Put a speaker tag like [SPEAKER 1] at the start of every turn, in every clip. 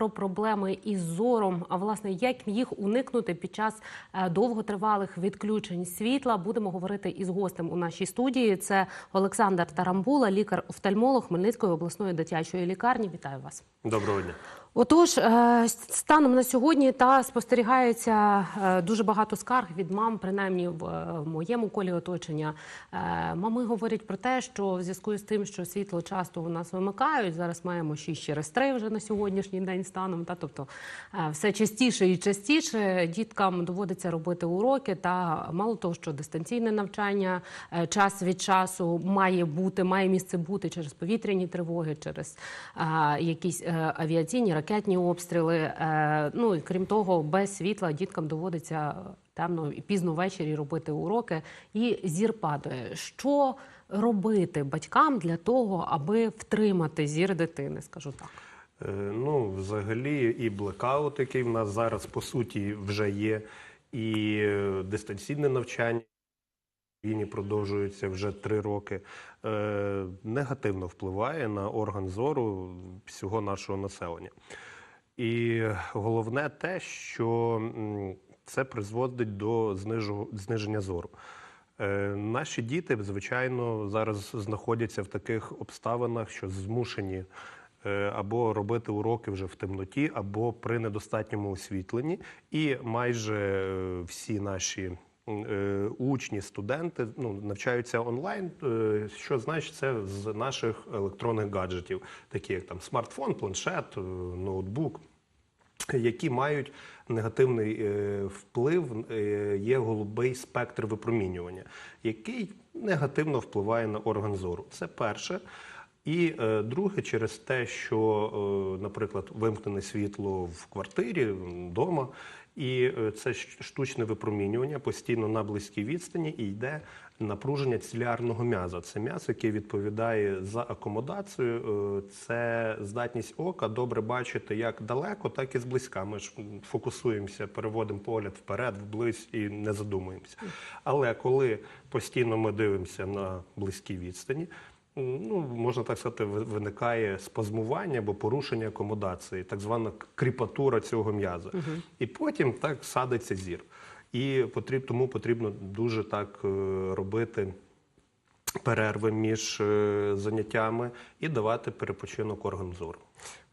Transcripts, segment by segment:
[SPEAKER 1] про проблеми із зором, а власне, як їх уникнути під час е, довготривалих відключень світла. Будемо говорити із гостем у нашій студії. Це Олександр Тарамбула, лікар-офтальмолог Хмельницької обласної дитячої лікарні. Вітаю вас.
[SPEAKER 2] Доброго дня.
[SPEAKER 1] Отож, е, станом на сьогодні та спостерігається е, дуже багато скарг від мам, принаймні в е, моєму колі оточення. Мами говорять про те, що в зв'язку з тим, що світло часто у нас вимикають, зараз маємо 6 через 3 вже на сьогоднішній день станом. Та тобто все частіше і частіше діткам доводиться робити уроки. Та мало того, що дистанційне навчання час від часу має бути, має місце бути через повітряні тривоги, через якісь авіаційні ракетні обстріли. Е, ну і крім того, без світла діткам доводиться темно і пізно ввечері робити уроки, і зір падає. Що робити батькам для того, аби втримати зір дитини? Скажу так.
[SPEAKER 2] Е, Ну, взагалі, і блекаут, який в нас зараз по суті вже є, і е, дистанційне навчання в Україні продовжується вже три роки. е, Негативно впливає на орган зору всього нашого населення. І головне те, що це призводить до знижу- зниження зору. Е, Наші діти, звичайно, зараз знаходяться в таких обставинах, що змушені е, або робити уроки вже в темноті, або при недостатньому освітленні. І майже е, всі наші учні, студенти ну, навчаються онлайн. е, Що значить це з наших електронних гаджетів, такі як там смартфон, планшет, е, ноутбук які мають негативний е, вплив, е, є голубий спектр випромінювання, який негативно впливає на орган зору. Це перше. І е, друге, через те, що, е, наприклад, вимкнене світло в квартирі, вдома, і е, це штучне випромінювання постійно на близькій відстані і йде напруження цилярного м'яза. Це м'яз, який відповідає за акомодацію. е, Це здатність ока добре бачити як далеко, так і зблизька. Ми ж фокусуємося, переводимо погляд вперед, вблизь і не задумуємося. Але коли постійно ми дивимося на близькій відстані. Ну, можна так сказати, виникає спазмування або порушення акомодації, так звана кріпатура цього м'яза. І потім так садиться зір. І потрібно, тому потрібно дуже так е, робити перерви між е, заняттями і давати перепочинок орган зору.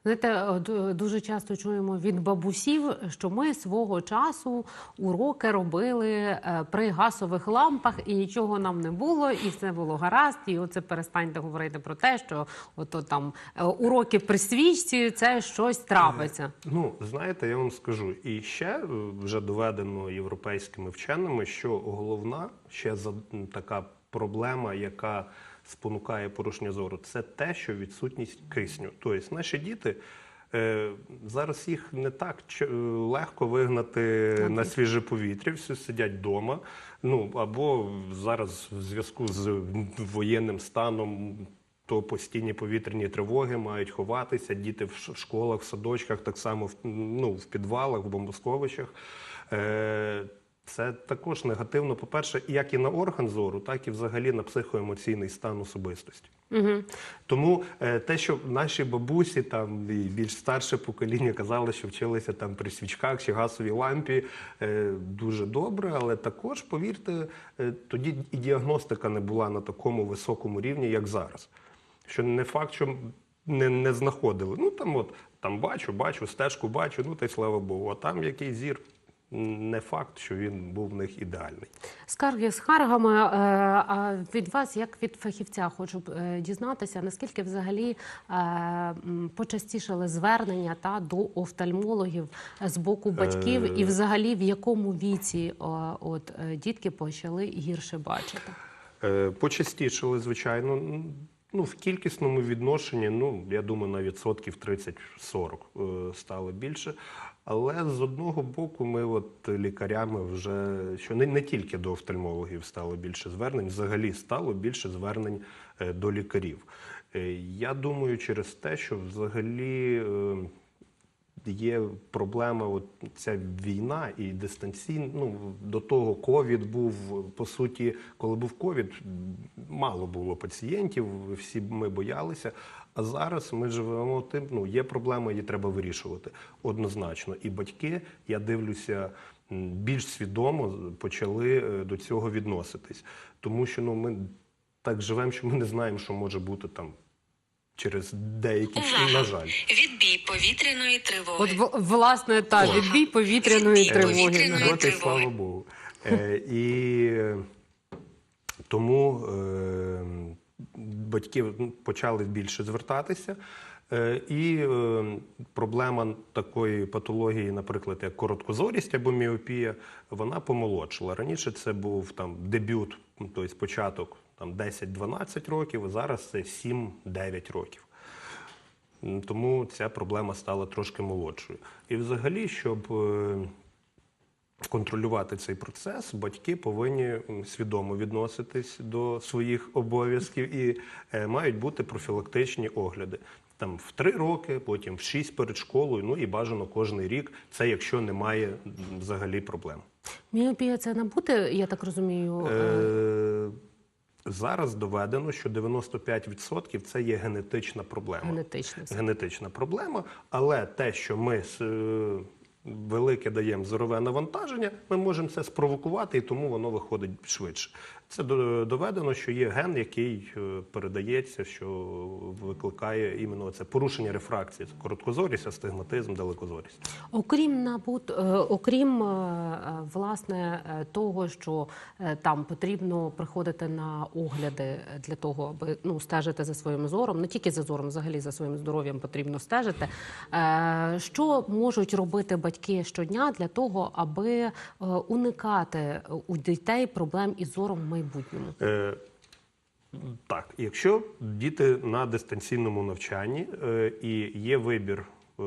[SPEAKER 1] Знаєте, е, ду- дуже часто чуємо від бабусів, що ми свого часу уроки робили е, при газових лампах, і нічого нам не було, і все було гаразд. І оце перестаньте говорити про те, що ото там е, уроки при свічці це щось трапиться.
[SPEAKER 2] Ну, знаєте, я вам скажу, і ще е, вже доведено європейськими вченими, що головна ще така проблема, яка спонукає порушення зору, це те, що відсутність кисню. Тобто наші діти. е, Зараз їх не так е, легко вигнати на свіже повітря, всі сидять вдома. Ну або зараз в зв'язку з воєнним станом то постійні повітряні тривоги мають ховатися. Діти в школах, в садочках, так само в, ну, в підвалах, в бомбосховищах. Це також негативно, по-перше, як і на орган зору, так і взагалі на психоемоційний стан особистості.
[SPEAKER 1] Угу.
[SPEAKER 2] Тому е, те, що наші бабусі там і більш старше покоління казали, що вчилися там при свічках чи газовій лампі, е, дуже добре, але також, повірте, е, тоді і діагностика не була на такому високому рівні, як зараз. Що не факт, що не, не знаходили. Ну там от там бачу, бачу, стежку бачу, ну та й слава Богу. А там який зір, не факт, що він був в них ідеальний.
[SPEAKER 1] Скарги з харгами. е, А від вас, як від фахівця, хочу е, дізнатися, наскільки взагалі е, почастішали звернення та до офтальмологів з боку батьків, і взагалі в якому віці от дітки почали гірше бачити?
[SPEAKER 2] Почастішали, звичайно. Ну, в кількісному відношенні, ну, я думаю, на відсотків 30-40 е, стало більше. Але з одного боку, ми от лікарями вже що не, не тільки до офтальмологів стало більше звернень, взагалі стало більше звернень е, до лікарів. Е, Я думаю, через те, що взагалі є проблема, от ця війна і дистанційна. Ну до того ковід був по суті, коли був ковід, мало було пацієнтів, всі ми боялися. А зараз ми живемо тим, ну є проблема, її треба вирішувати однозначно. І батьки, я дивлюся, більш свідомо почали е, до цього відноситись, тому що ну ми так живемо, що ми не знаємо, що може бути там через деякий час, на жаль.
[SPEAKER 3] Відбій повітряної тривоги.
[SPEAKER 1] От власне та
[SPEAKER 3] Увага!
[SPEAKER 1] відбій повітряної
[SPEAKER 3] Відбій
[SPEAKER 1] тривоги.
[SPEAKER 3] повітряної.
[SPEAKER 2] От
[SPEAKER 3] тривоги.
[SPEAKER 2] слава Богу. Е, і е, тому е, батьки почали більше звертатися. Е, і е, проблема такої патології, наприклад, як короткозорість або міопія, вона помолодшила. Раніше це був там дебют, тобто початок там 10-12 років, а зараз це 7-9 років. Тому ця проблема стала трошки молодшою. І взагалі, щоб е, контролювати цей процес, батьки повинні свідомо відноситись до своїх обов'язків і е, мають бути профілактичні огляди. Там в три роки, потім в шість перед школою, ну і бажано кожний рік. Це якщо немає взагалі проблем.
[SPEAKER 1] Міопія це набути, я так розумію. е,
[SPEAKER 2] Е, зараз доведено, що 95% це є генетична проблема.
[SPEAKER 1] Генетична
[SPEAKER 2] генетична проблема, але те, що ми з е, велике даємо зорове навантаження, ми можемо це спровокувати, і тому воно виходить швидше. Це до- доведено, що є ген, який е, передається, що викликає іменно це порушення рефракції, короткозорість, астигматизм, далекозорість.
[SPEAKER 1] Окрім набут, е, окрім е, власне того, що там потрібно приходити на огляди для того, аби ну стежити за своїм зором, не тільки за зором, взагалі за своїм здоров'ям потрібно стежити. Що можуть робити батьки щодня для того, аби уникати у дітей проблем із зором в майбутньому?
[SPEAKER 2] Е, так, якщо діти на дистанційному навчанні е, і є вибір е,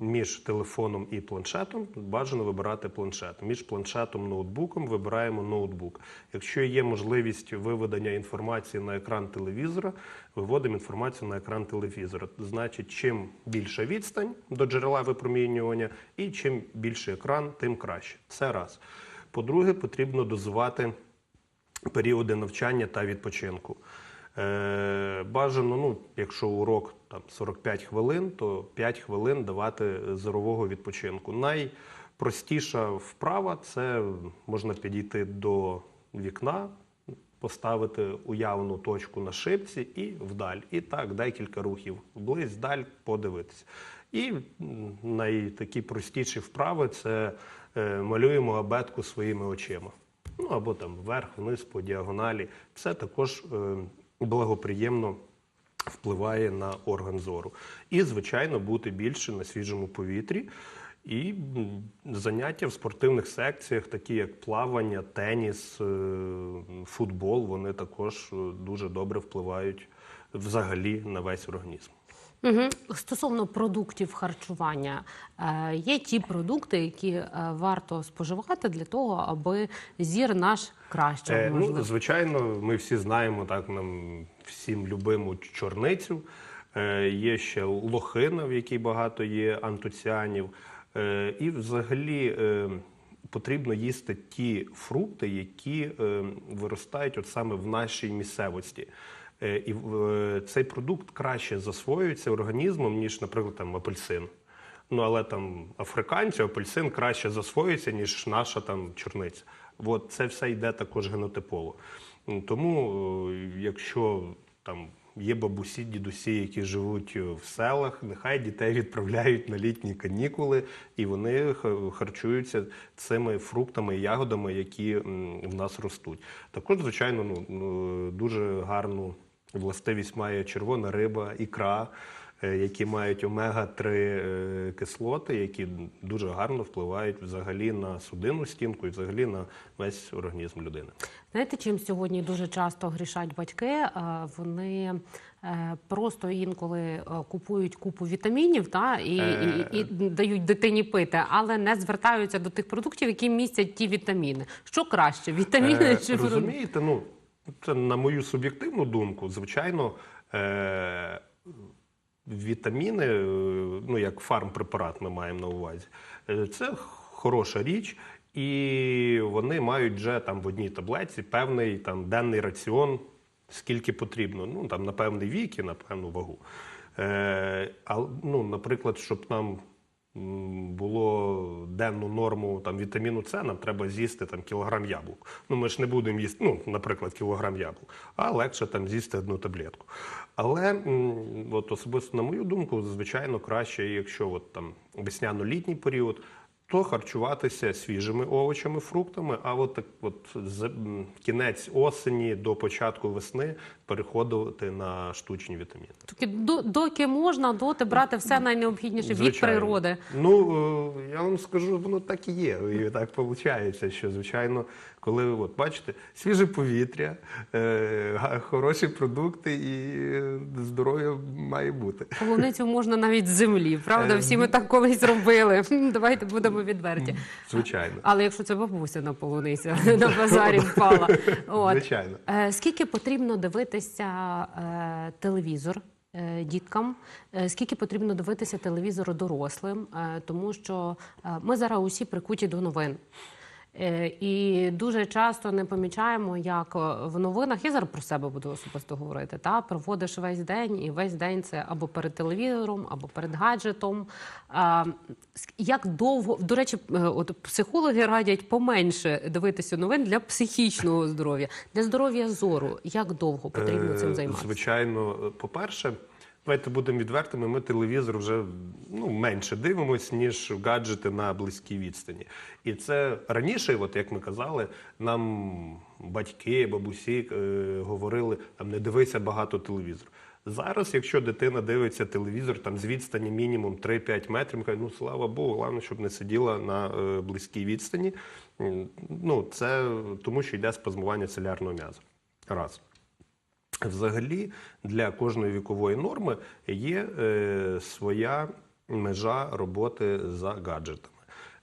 [SPEAKER 2] між телефоном і планшетом, бажано вибирати планшет. Між планшетом ноутбуком вибираємо ноутбук. Якщо є можливість виведення інформації на екран телевізора, виводимо інформацію на екран телевізора. Значить, чим більша відстань до джерела випромінювання, і чим більший екран, тим краще. Це раз. По-друге, потрібно дозувати періоди навчання та відпочинку. Е, бажано, ну, якщо урок там 45 хвилин, то 5 хвилин давати зорового відпочинку. Найпростіша вправа це можна підійти до вікна, поставити уявну точку на шипці і вдаль. І так декілька рухів вблизь, вдаль подивитися. І найтакі простіші вправи це е, малюємо абетку своїми очима. Ну або там вверх, вниз по діагоналі. Це також е, благоприємно впливає на орган зору. І, звичайно, бути більше на свіжому повітрі. І заняття в спортивних секціях, такі як плавання, теніс, е, футбол, вони також е, дуже добре впливають взагалі на весь організм.
[SPEAKER 1] Угу. Стосовно продуктів харчування, е, є ті продукти, які е, варто споживати для того, аби зір наш краще
[SPEAKER 2] Е, ну, звичайно, ми всі знаємо так нам всім любиму чорницю. Е, є ще лохина, в якій багато є антоціанів. Е, і взагалі е, потрібно їсти ті фрукти, які е, виростають от саме в нашій місцевості. Е, і е, цей продукт краще засвоюється організмом, ніж, наприклад, там апельсин. Ну, але там африканцю апельсин краще засвоюється, ніж наша там чорниця. От це все йде також генотипово. Тому, е, якщо там є бабусі, дідусі, які живуть в селах, нехай дітей відправляють на літні канікули, і вони ха- харчуються цими фруктами і ягодами, які в нас ростуть. Також, звичайно, ну, дуже гарну властивість має червона риба, ікра е, які мають омега-3 е, кислоти, які дуже гарно впливають взагалі на судинну стінку і взагалі на весь організм людини.
[SPEAKER 1] Знаєте, чим сьогодні дуже часто грішать батьки? Е, Вони просто інколи купують купу вітамінів та і, і, і дають дитині пити, але не звертаються до тих продуктів, які містять ті вітаміни. Що краще, вітаміни
[SPEAKER 2] Е,
[SPEAKER 1] чи
[SPEAKER 2] розумієте, ну це на мою суб'єктивну думку, звичайно. Е- Вітаміни, е, ну як фармпрепарат, ми маємо на увазі. е, Це хороша річ, і вони мають вже там в одній таблетці певний там денний раціон скільки потрібно. Ну там на певний вік і на певну вагу. Е, а, ну, наприклад, щоб нам було денну норму там, вітаміну С, нам треба з'їсти там, кілограм яблук. Ну, ми ж не будемо їсти, ну, наприклад, кілограм яблук, а легше там з'їсти одну таблетку. Але от особисто на мою думку, звичайно, краще, якщо от, там, весняно-літній період, то харчуватися свіжими овочами, фруктами, а от, так, от з кінець осені до початку весни переходити на штучні вітаміни.
[SPEAKER 1] Тільки до- доки можна, доти брати все найнеобхідніше від природи.
[SPEAKER 2] Ну е, я вам скажу, воно так і є. І так виходить, що звичайно, коли ви от бачите, свіже повітря, е, хороші продукти і е, здоров'я має бути.
[SPEAKER 1] Полуницю можна навіть з землі, правда?
[SPEAKER 2] Е,
[SPEAKER 1] Всі ми так колись робили. Давайте будемо відверті.
[SPEAKER 2] Звичайно.
[SPEAKER 1] Але якщо це бабуся на полуниця на базарі впала. От.
[SPEAKER 2] Звичайно.
[SPEAKER 1] Е, Скільки потрібно дивитися е, телевізор е, діткам? Скільки потрібно дивитися телевізору дорослим? Тому що ми зараз усі прикуті до новин. Е, І дуже часто не помічаємо, як е, в новинах я зараз про себе буду особисто говорити. Та проводиш весь день, і весь день це або перед телевізором, або перед гаджетом. А, як довго до речі, е, от психологи радять поменше дивитися новин для психічного здоров'я, для здоров'я зору. Як довго потрібно цим займатися?
[SPEAKER 2] Звичайно, е, по-перше, давайте будемо відвертими. Ми телевізор вже ну, менше дивимося, ніж гаджети на близькій відстані. І це раніше, от як ми казали, нам батьки, бабусі е, говорили: там не дивися багато телевізор. Зараз, якщо дитина дивиться телевізор там з відстані мінімум 3-5 метрів, каже, ну слава Богу, головне, щоб не сиділа на е, близькій відстані. Ну, це тому, що йде спазмування целярного м'яза. Раз. Взагалі, для кожної вікової норми є е, своя межа роботи за гаджетами.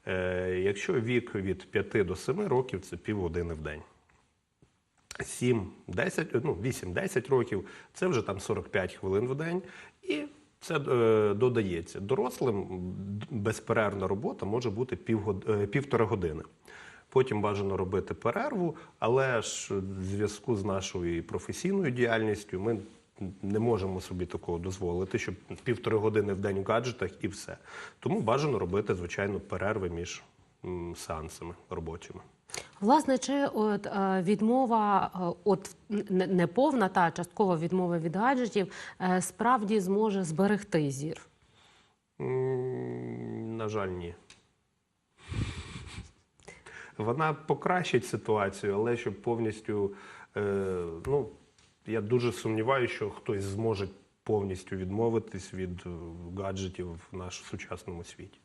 [SPEAKER 2] Е, якщо вік від 5 до 7 років, це півгодини в день. 7, 10, ну, 8-10 років це вже там 45 хвилин в день. І це е, додається. Дорослим безперервна робота може бути півгод, е, півтора години. Потім бажано робити перерву, але ж в зв'язку з нашою професійною діяльністю ми не можемо собі такого дозволити, щоб півтори години в день в гаджетах і все. Тому бажано робити, звичайно, перерви між сеансами робочими.
[SPEAKER 1] Власне, чи от е, відмова, е, от не, не повна та часткова відмова від гаджетів е, справді зможе зберегти зір?
[SPEAKER 2] На жаль, ні. Вона покращить ситуацію, але щоб повністю. Е, ну, я дуже сумніваюся, що хтось зможе повністю відмовитись від е, гаджетів в нашому сучасному світі.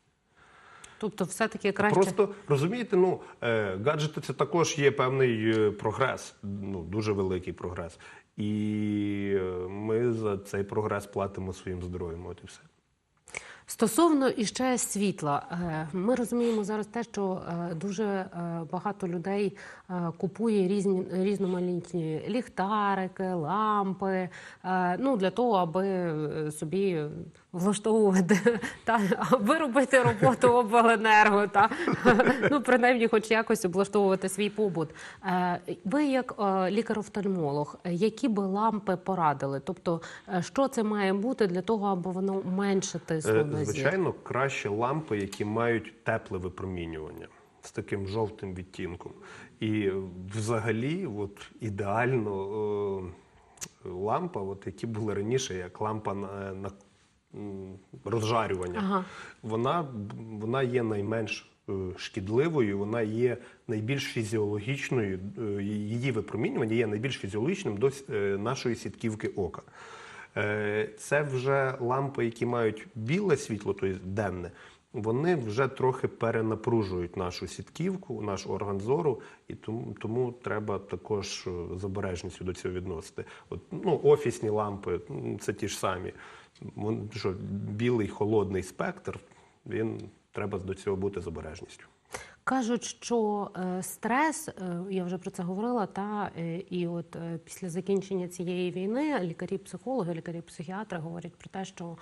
[SPEAKER 1] Тобто, все-таки краще
[SPEAKER 2] Просто розумієте, ну е, гаджети це також є певний е, прогрес, ну дуже великий прогрес. І ми за цей прогрес платимо своїм здоров'ям. От і все.
[SPEAKER 1] Стосовно іще світла, Е, ми розуміємо зараз те, що е, дуже е, багато людей купує різні різноманітні ліхтарики, лампи. Ну для того, аби собі влаштовувати та аби робити роботу обленерго, та ну принаймні, хоч якось облаштовувати свій побут. Е, Ви, як е, лікар-офтальмолог, які би лампи порадили? Тобто, е, що це має бути для того, аби воно менше тисло на зір?
[SPEAKER 2] Звичайно, краще лампи, які мають тепле випромінювання з таким жовтим відтінком. І взагалі, от ідеально е, лампа, от які були раніше, як лампа на, на розжарювання,
[SPEAKER 1] Ага.
[SPEAKER 2] вона, вона є найменш е, шкідливою, вона є найбільш фізіологічною, е, її випромінювання є найбільш фізіологічним до е, нашої сітківки ока. Це вже лампи, які мають біле світло, тобто денне, вони вже трохи перенапружують нашу сітківку, наш орган зору, і тому, тому треба також е, з обережністю до цього відносити. От, ну, офісні лампи це ті ж самі. Вон, що, білий холодний спектр, він треба до цього бути з обережністю.
[SPEAKER 1] Кажуть, що е, стрес, е, я вже про це говорила, та і от після закінчення цієї війни лікарі-психологи, лікарі-психіатри говорять про те, що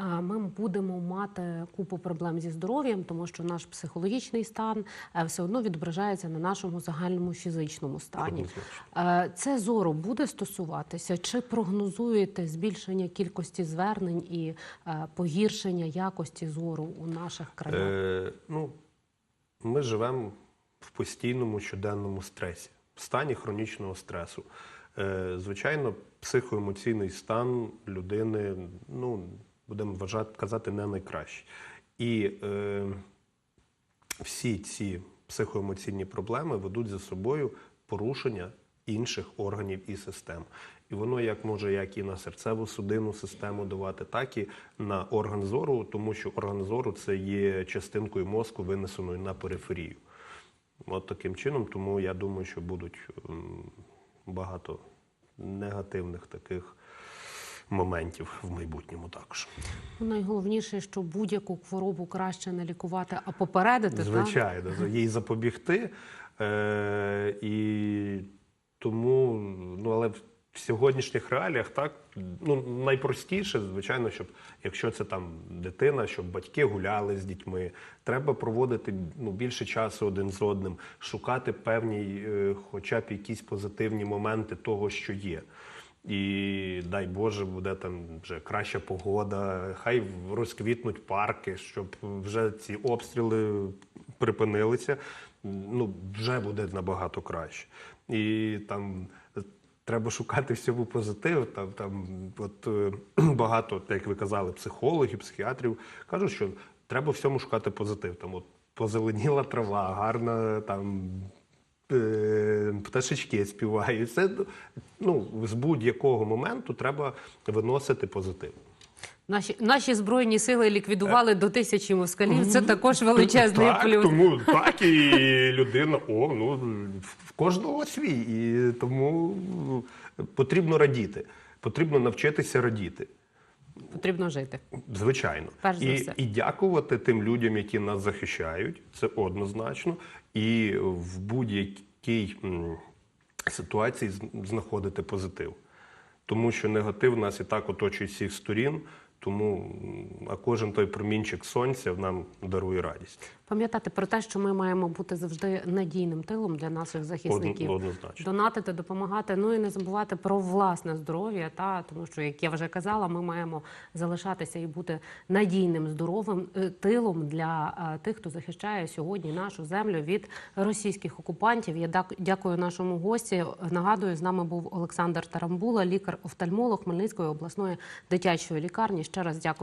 [SPEAKER 1] ми будемо мати купу проблем зі здоров'ям, тому що наш психологічний стан е, все одно відображається на нашому загальному фізичному стані. Е, Це зору буде стосуватися? Чи прогнозуєте збільшення кількості звернень і е, погіршення якості зору у наших краях?
[SPEAKER 2] Е, ну, ми живемо в постійному щоденному стресі, в стані хронічного стресу. Звичайно, психоемоційний стан людини, ну, будемо вважати, казати, не найкращий. І е, всі ці психоемоційні проблеми ведуть за собою порушення інших органів і систем. І воно як може як і на серцево-судинну систему давати, так і на орган зору, тому що орган зору це є частинкою мозку, винесеною на периферію. От таким чином, тому я думаю, що будуть багато негативних таких моментів в майбутньому також.
[SPEAKER 1] Ну, Найголовніше, що будь-яку хворобу краще не лікувати, а попередити.
[SPEAKER 2] Звичайно, за- їй запобігти. Е, і тому, ну але в в сьогоднішніх реаліях так ну найпростіше, звичайно, щоб якщо це там дитина, щоб батьки гуляли з дітьми, треба проводити ну, більше часу один з одним, шукати певні, е, хоча б якісь позитивні моменти того, що є. І дай Боже, буде там вже краща погода, хай розквітнуть парки, щоб вже ці обстріли припинилися. Ну, вже буде набагато краще. І там треба шукати всьому позитив. Там, там от е, багато, як ви казали, психологів, психіатрів кажуть, що треба всьому шукати позитив. Там от позеленіла трава, гарна там пташечки співають. Це ну, з будь-якого моменту треба виносити позитив.
[SPEAKER 1] Наші, наші збройні сили ліквідували до тисячі москалів. Це також величезний
[SPEAKER 2] так,
[SPEAKER 1] плюс.
[SPEAKER 2] Тому так і людина, о, ну в кожного свій. І тому потрібно радіти. Потрібно навчитися радіти.
[SPEAKER 1] Потрібно жити.
[SPEAKER 2] Звичайно,
[SPEAKER 1] Перш за
[SPEAKER 2] і,
[SPEAKER 1] все.
[SPEAKER 2] і дякувати тим людям, які нас захищають, це однозначно. І в будь-якій ситуації знаходити позитив. Тому що негатив нас і так оточує всіх сторін, тому а кожен той промінчик сонця нам дарує радість.
[SPEAKER 1] Пам'ятати про те, що ми маємо бути завжди надійним тилом для наших захисників.
[SPEAKER 2] Одно- однозначно.
[SPEAKER 1] Донатити, допомагати. Ну і не забувати про власне здоров'я. Та тому, що як я вже казала, ми маємо залишатися і бути надійним, здоровим е, тилом для е, тих, хто захищає сьогодні нашу землю від російських окупантів. Я дякую нашому гості. Нагадую, з нами був Олександр Тарамбула, лікар-офтальмолог Хмельницької обласної дитячої лікарні. Ще раз дякую.